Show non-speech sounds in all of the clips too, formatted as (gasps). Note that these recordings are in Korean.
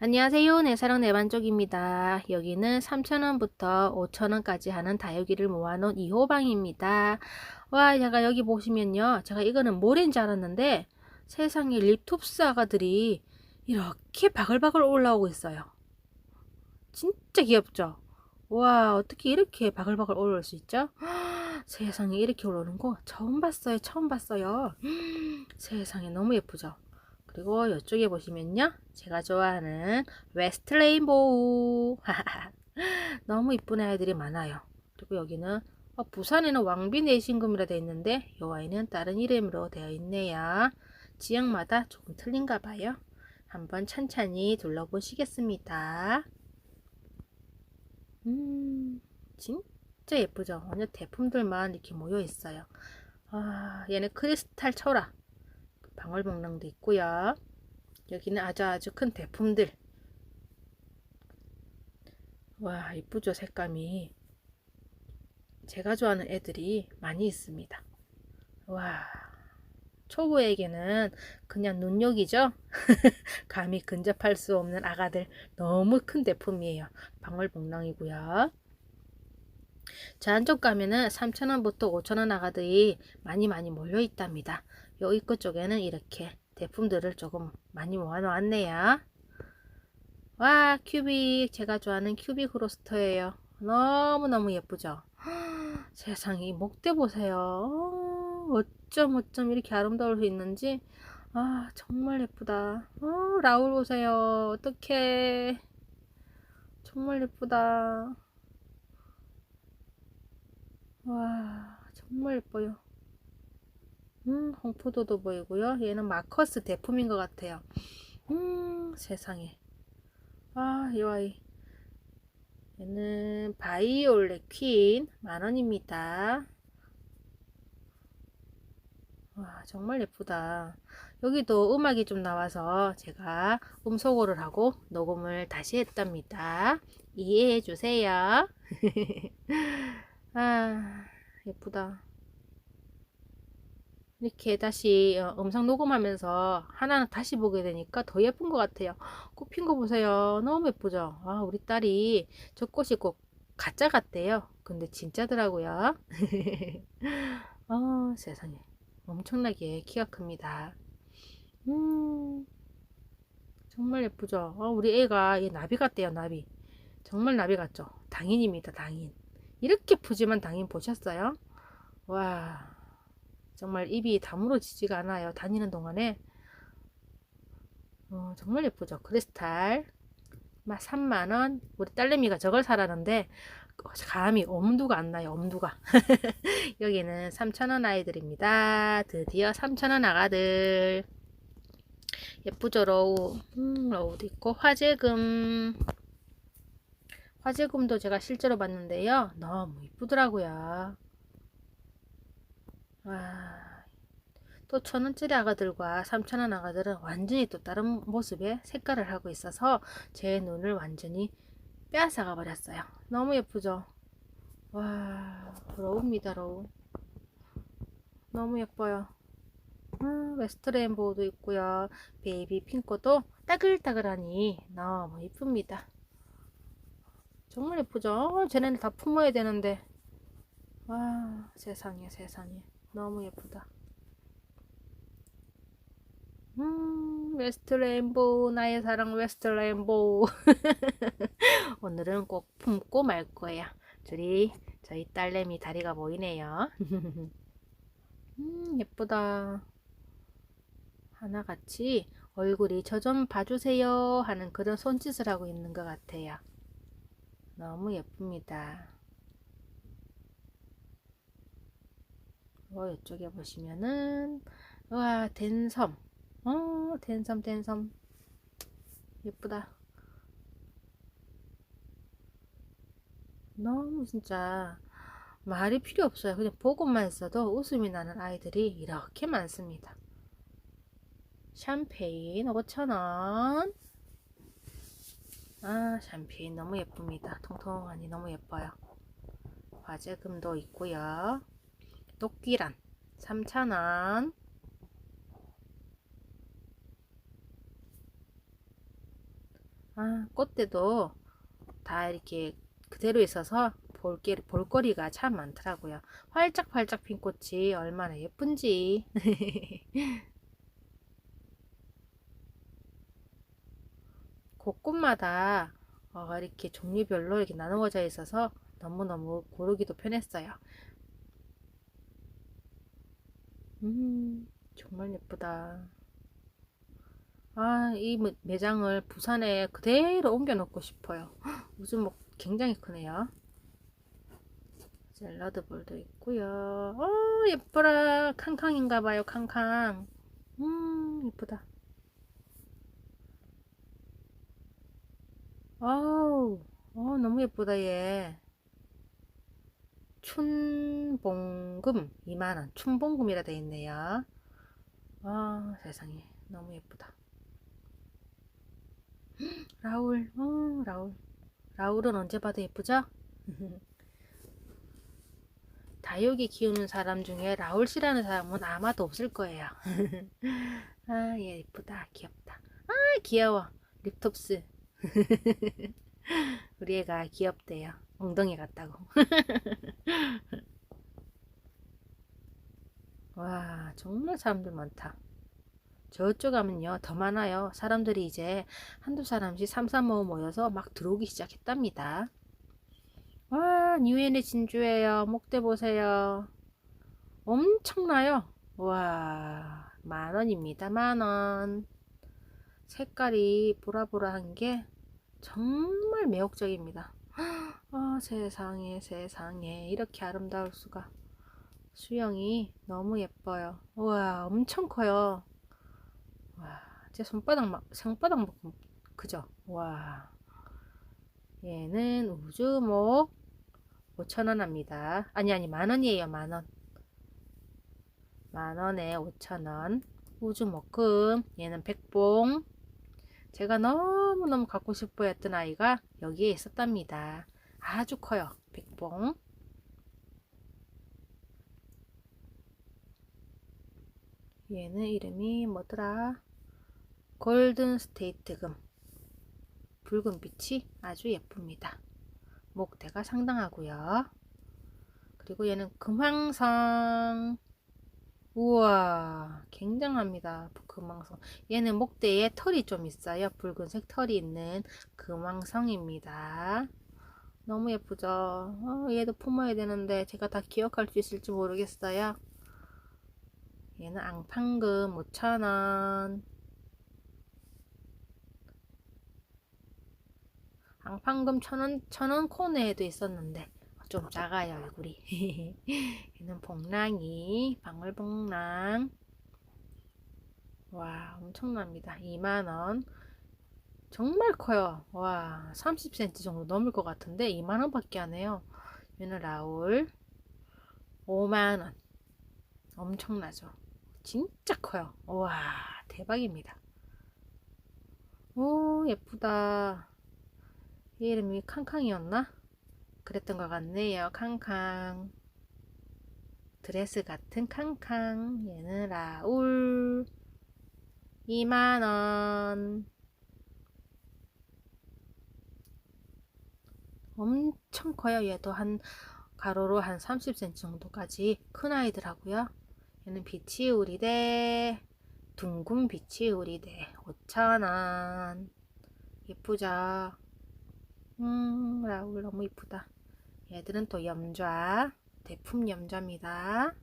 안녕하세요. 내 사랑 내반쪽입니다. 여기는 3,000원부터 5,000원까지 하는 다육이를 모아놓은 2호 방입니다. 와, 제가 여기 보시면요. 제가 이거는 모래인지 알았는데 세상에 립톱스 아가들이 이렇게 바글바글 올라오고 있어요. 진짜 귀엽죠? 와, 어떻게 이렇게 바글바글 올라올 수 있죠? (gasps) 세상에 이렇게 올라오는 거 처음 봤어요. 처음 봤어요. (gasps) 세상에 너무 예쁘죠? 그리고 이쪽에 보시면요. 제가 좋아하는 웨스트 레인보우. (laughs) 너무 이쁜 아이들이 많아요. 그리고 여기는 어, 부산에는 왕비 내신금이라 되어 있는데 이 아이는 다른 이름으로 되어 있네요. 지역마다 조금 틀린가 봐요. 한번 천천히 둘러보시겠습니다. 음, 진짜 예쁘죠? 완전 대품들만 이렇게 모여 있어요. 아, 얘는 크리스탈 철화. 방울복랑도 있고요. 여기는 아주 아주 큰 대품들. 와, 이쁘죠? 색감이. 제가 좋아하는 애들이 많이 있습니다. 와, 초보에게는 그냥 눈욕이죠? (laughs) 감히 근접할 수 없는 아가들 너무 큰 대품이에요. 방울복랑이고요. 자, 안쪽 가면은 3,000원부터 5,000원 아가들이 많이 많이 몰려 있답니다. 요 입구 쪽에는 이렇게 대품들을 조금 많이 모아 놓았네요. 와, 큐빅. 제가 좋아하는 큐빅 로스터예요. 너무너무 예쁘죠? (gasps) 세상에, 목대 보세요. 어, 어쩜 어쩜 이렇게 아름다울 수 있는지. 아, 정말 예쁘다. 어, 라울 보세요. 어떡해. 정말 예쁘다. 와, 정말 예뻐요. 음, 홍포도도 보이고요. 얘는 마커스 대품인 것 같아요. 음, 세상에. 아, 이 아이. 얘는 바이올렛 퀸 만원입니다. 와, 정말 예쁘다. 여기도 음악이 좀 나와서 제가 음소거를 하고 녹음을 다시 했답니다. 이해해 주세요. (laughs) 아, 예쁘다. 이렇게 다시 어, 음성 녹음하면서 하나는 다시 보게 되니까 더 예쁜 것 같아요. 꽃 핀 거 보세요. 너무 예쁘죠? 아, 우리 딸이 저 꽃이 꼭 가짜 같대요. 근데 진짜더라고요. (laughs) 어, 세상에. 엄청나게 키가 큽니다. 음, 정말 예쁘죠? 어, 우리 애가 얘 나비 같대요, 나비. 정말 나비 같죠? 당인입니다, 당인. 이렇게 푸짐한 당인 보셨어요? 와. 정말 입이 다물어지지가 않아요. 다니는 동안에. 어, 정말 예쁘죠. 크리스탈. 3만원. 우리 딸내미가 저걸 사라는데, 감이 엄두가 안 나요. 엄두가. (laughs) 여기는 3천원 아이들입니다. 드디어 3천원 아가들. 예쁘죠, 로우. 음, 로우도 있고, 화재금. 화재금도 제가 실제로 봤는데요. 너무 이쁘더라고요. 와, 또 천원짜리 아가들과 삼천원 아가들은 완전히 또 다른 모습의 색깔을 하고 있어서 제 눈을 완전히 빼앗아가 버렸어요. 너무 예쁘죠? 와, 로우입니다, 로우. 너무 예뻐요. 음, 웨스트 레인보우도 있고요. 베이비 핑크도 따글따글하니 너무 예쁩니다. 정말 예쁘죠? 쟤네는 다 품어야 되는데. 와, 세상에, 세상에. 너무 예쁘다. 음, 웨스트 레인보우, 나의 사랑 웨스트 레인보우. (laughs) 오늘은 꼭 품고 말 거야. 둘이 저희 딸내미 다리가 보이네요. (laughs) 음, 예쁘다. 하나같이 얼굴이 저 좀 봐주세요 하는 그런 손짓을 하고 있는 것 같아요. 너무 예쁩니다. 어, 이쪽에 보시면은 와 댄섬. 어 댄섬 댄섬. 예쁘다. 너무 진짜 말이 필요 없어요. 그냥 보고만 있어도 웃음이 나는 아이들이 이렇게 많습니다. 샴페인 5,000원. 아 샴페인 너무 예쁩니다. 통통하니 너무 예뻐요. 화재금도 있고요 토끼란 3,000원 아, 꽃대도 다 이렇게 그대로 있어서 볼게, 볼거리가 참 많더라고요. 활짝활짝 핀 꽃이 얼마나 예쁜지. (laughs) 곳곳마다 어, 이렇게 종류별로 이렇게 나누어져 있어서 너무너무 고르기도 편했어요. 음, 정말 예쁘다. 아, 이 매- 매장을 부산에 그대로 옮겨 놓고 싶어요. (gasps) 요즘 뭐 굉장히 크네요. 샐러드볼도 있고요. 어, 예뻐라. 캉캉인가 봐요, 캉캉. 음, 예쁘다. 어우, 어, 너무 예쁘다, 얘. 춘봉금 2만원. 춘봉금이라 돼 있네요. 아, 세상에. 너무 예쁘다. (gasps) 라울, 어, 라울. 라울은 언제 봐도 예쁘죠? (laughs) 다육이 키우는 사람 중에 라울 씨라는 사람은 아마도 없을 거예요. (laughs) 아, 얘 예쁘다. 귀엽다. 아, 귀여워. 립톱스. (laughs) 우리 애가 귀엽대요. 엉덩이 같다고. (laughs) 와, 정말 사람들 많다. 저쪽 가면요, 더 많아요. 사람들이 이제 한두 사람씩 삼삼오오 모여서 막 들어오기 시작했답니다. 와, 뉴엔의 진주예요. 목대 보세요. 엄청나요. 와, 만 원입니다. 만 원. 색깔이 보라보라한 게 정말 매혹적입니다. 아, 세상에, 세상에. 이렇게 아름다울 수가. 수영이 너무 예뻐요. 와, 엄청 커요. 와, 제 손바닥 막, 손바닥만큼, 그죠? 와. 얘는 우주목 5천원 합니다. 아니, 아니, 만원이에요, 만원. 만원에 5천원. 우주목금. 얘는 백봉. 제가 너무너무 갖고 싶어 했던 아이가 여기에 있었답니다. 아주 커요. 백봉. 얘는 이름이 뭐더라? 골든 스테이트 금. 붉은 빛이 아주 예쁩니다. 목대가 상당하고요. 그리고 얘는 금황성. 우와, 굉장합니다. 금황성. 얘는 목대에 털이 좀 있어요. 붉은색 털이 있는 금황성입니다. 너무 예쁘죠? 어, 얘도 품어야 되는데 제가 다 기억할 수 있을지 모르겠어요. 얘는 앙팡금 5,000원. 앙팡금 1,000원, 1,000원 코너에도 있었는데 좀 작아요, 얼굴이. (laughs) 얘는 봉랑이, 방울봉랑. 와, 엄청납니다. 2만원. 정말 커요. 와, 30cm 정도 넘을 것 같은데 2만원 밖에 안 해요. 얘는 라울. 5만원. 엄청나죠? 진짜 커요. 와, 대박입니다. 오, 예쁘다. 얘 이름이 캉캉이었나? 그랬던 것 같네요. 캉캉. 드레스 같은 캉캉. 얘는 라울. 2만원. 엄청 커요. 얘도 한 가로로 한 30cm 정도까지 큰 아이들하고요. 얘는 비치 우리대 둥근 비치 우리대 5,000원. 예쁘죠? 음, 라울 너무 이쁘다. 얘들은 또 염좌, 대품 염좌입니다.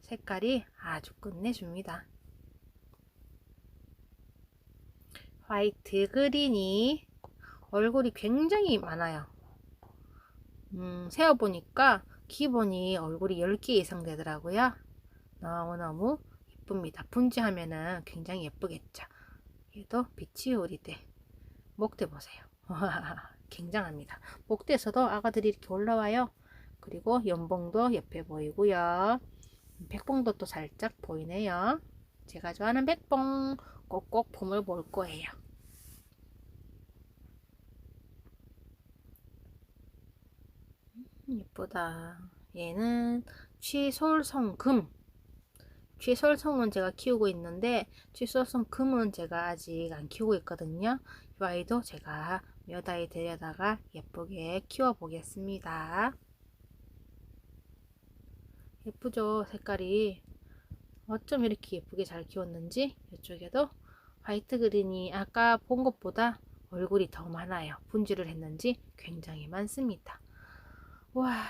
색깔이 아주 끝내줍니다. 화이트 그린이 얼굴이 굉장히 많아요. 음, 세어보니까 기본이 얼굴이 10개 이상 되더라고요. 너무너무 예쁩니다. 분지하면은 굉장히 예쁘겠죠. 얘도 빛이 오리대. 목대 보세요. (laughs) 굉장합니다. 목대에서도 아가들이 이렇게 올라와요. 그리고 연봉도 옆에 보이고요. 백봉도 또 살짝 보이네요. 제가 좋아하는 백봉 꼭꼭 봄을 볼 거예요. 예쁘다. 얘는 취솔성금. 취솔송은 제가 키우고 있는데 취솔송 금은 제가 아직 안 키우고 있거든요. 이 아이도 제가 몇 아이 데려다가 예쁘게 키워 보겠습니다. 예쁘죠 색깔이 어쩜 이렇게 예쁘게 잘 키웠는지 이쪽에도 화이트 그린이 아까 본 것보다 얼굴이 더 많아요. 분질을 했는지 굉장히 많습니다. 와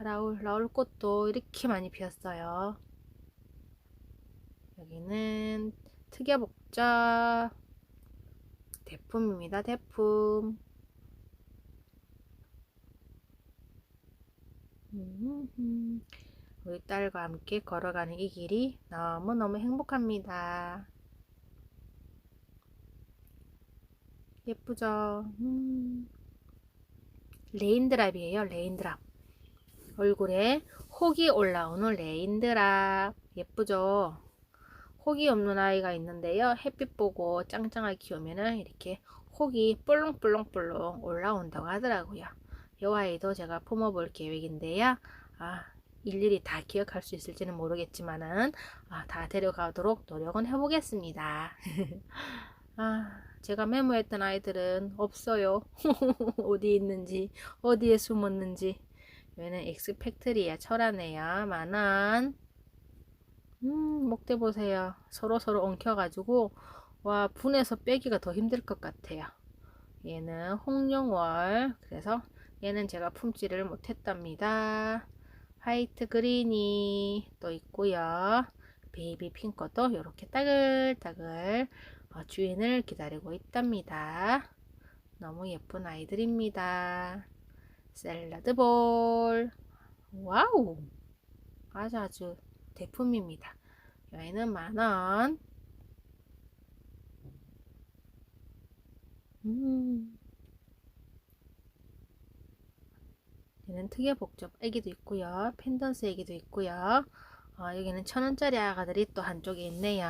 라울 라울 꽃도 이렇게 많이 피었어요. 여기는 특여복자 대품입니다. 대품. 음, 우리 딸과 함께 걸어가는 이 길이 너무너무 행복합니다. 예쁘죠? 음. 레인드랍이에요. 레인드랍. 얼굴에 혹이 올라오는 레인드랍. 예쁘죠? 혹이 없는 아이가 있는데요. 햇빛 보고 짱짱하게 키우면은 이렇게 혹이 뿔렁뿔렁뿔렁 올라온다고 하더라고요. 이 아이도 제가 품어볼 계획인데요. 아, 일일이 다 기억할 수 있을지는 모르겠지만은 아, 다 데려가도록 노력은 해보겠습니다. (laughs) 아, 제가 메모했던 아이들은 없어요. (laughs) 어디 있는지, 어디에 숨었는지. 얘는 엑스팩트리의 철하네요. 만원. 음, 목대 보세요. 서로 서로 엉켜가지고, 와, 분해서 빼기가 더 힘들 것 같아요. 얘는 홍룡월. 그래서 얘는 제가 품지를 못했답니다. 화이트 그린이 또 있고요. 베이비 핑크도 이렇게 따글따글 어, 주인을 기다리고 있답니다. 너무 예쁜 아이들입니다. 샐러드 볼. 와우. 아주 아주 대품입니다. 여기는 만원. 음. 얘는 특이의 복접 애기도 있고요. 펜던스 애기도 있고요. 어, 여기는 천원짜리 아가들이 또 한쪽에 있네요.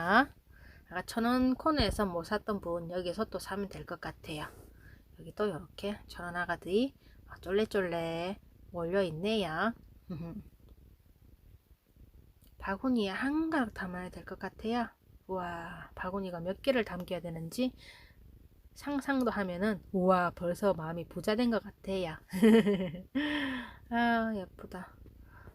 아까 천원 코너에서 못 샀던 분 여기서 또 사면 될 것 같아요. 여기 또 이렇게 천원 아가들이 쫄래쫄래 몰려 있네요. (laughs) 바구니에 한 가득 담아야 될 것 같아요. 우와 바구니가 몇 개를 담겨야 되는지 상상도 하면은 우와 벌써 마음이 부자 된 것 같아요. (laughs) 아 예쁘다.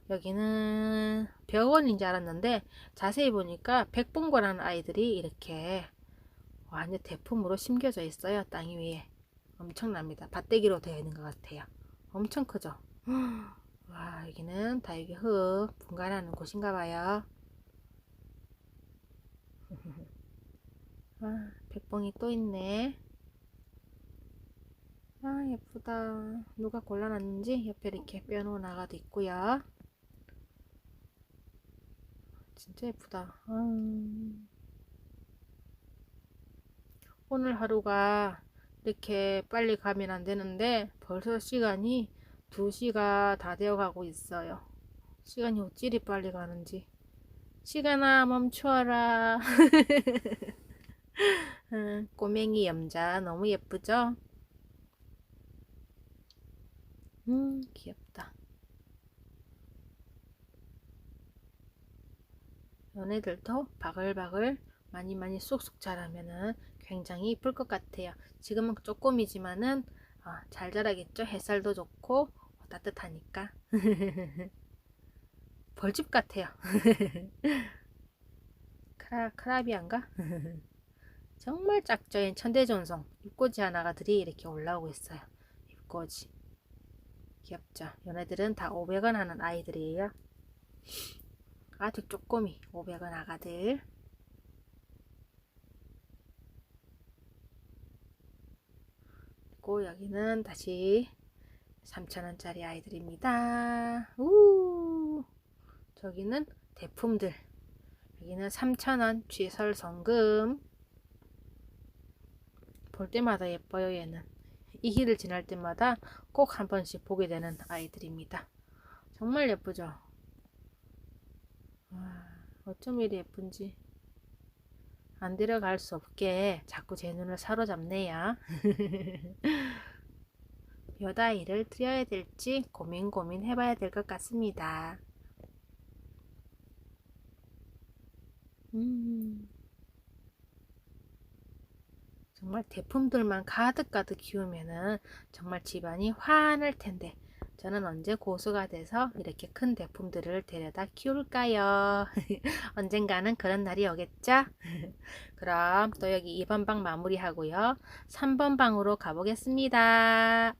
여기는 벽원인 줄 알았는데 자세히 보니까 백봉고라는 아이들이 이렇게 완전 대품으로 심겨져 있어요. 땅 위에. 엄청납니다. 밭대기로 되어 있는 것 같아요. 엄청 크죠? (gasps) 와 여기는 다육이 흙 분갈하는 곳인가 봐요. (laughs) 아, 백봉이 또 있네. 아 예쁘다. 누가 골라놨는지 옆에 이렇게 빼놓은 아가도 있고요. 진짜 예쁘다. 음. 오늘 하루가 이렇게 빨리 가면 안 되는데 벌써 시간이 2시가 다 되어 가고 있어요. 시간이 어찌리 빨리 가는지. 시간아. 음, (laughs) 꼬맹이 염자 너무 예쁘죠? 음 귀엽다. 연애들도 바글바글 많이 많이 쑥쑥 자라면은 굉장히 이쁠 것 같아요. 지금은 조금이지만은 어, 잘 자라겠죠. 햇살도 좋고 어, 따뜻하니까. (laughs) 벌집 같아요. (laughs) 크라, 크라비안가? (laughs) 정말 짝져인 천대전송 입꼬지 하나가 들이 이렇게 올라오고 있어요. 입꼬지. 귀엽죠? 얘네들은 다 500원 하는 아이들이에요. 아직 쪼꼬미 500원 아가들. 그리고 여기는 다시 3,000원짜리 아이들입니다. 우 저기는 대품들. 여기는 3,000원 취설 성금. 볼 때마다 예뻐요, 얘는. 이 길을 지날 때마다 꼭 한 번씩 보게 되는 아이들입니다. 정말 예쁘죠? 와, 어쩜 이리 예쁜지. 안 데려갈 수 없게 자꾸 제 눈을 사로잡네요. (laughs) 몇 아이를 드려야 될지 고민 고민 해봐야 될 것 같습니다. 음. 정말 대품들만 가득가득 키우면은 정말 집안이 환할 텐데 저는 언제 고수가 돼서 이렇게 큰 대품들을 데려다 키울까요? (laughs) 언젠가는 그런 날이 오겠죠? (laughs) 그럼 또 여기 2번 방 마무리하고요. 3번 방으로 가보겠습니다.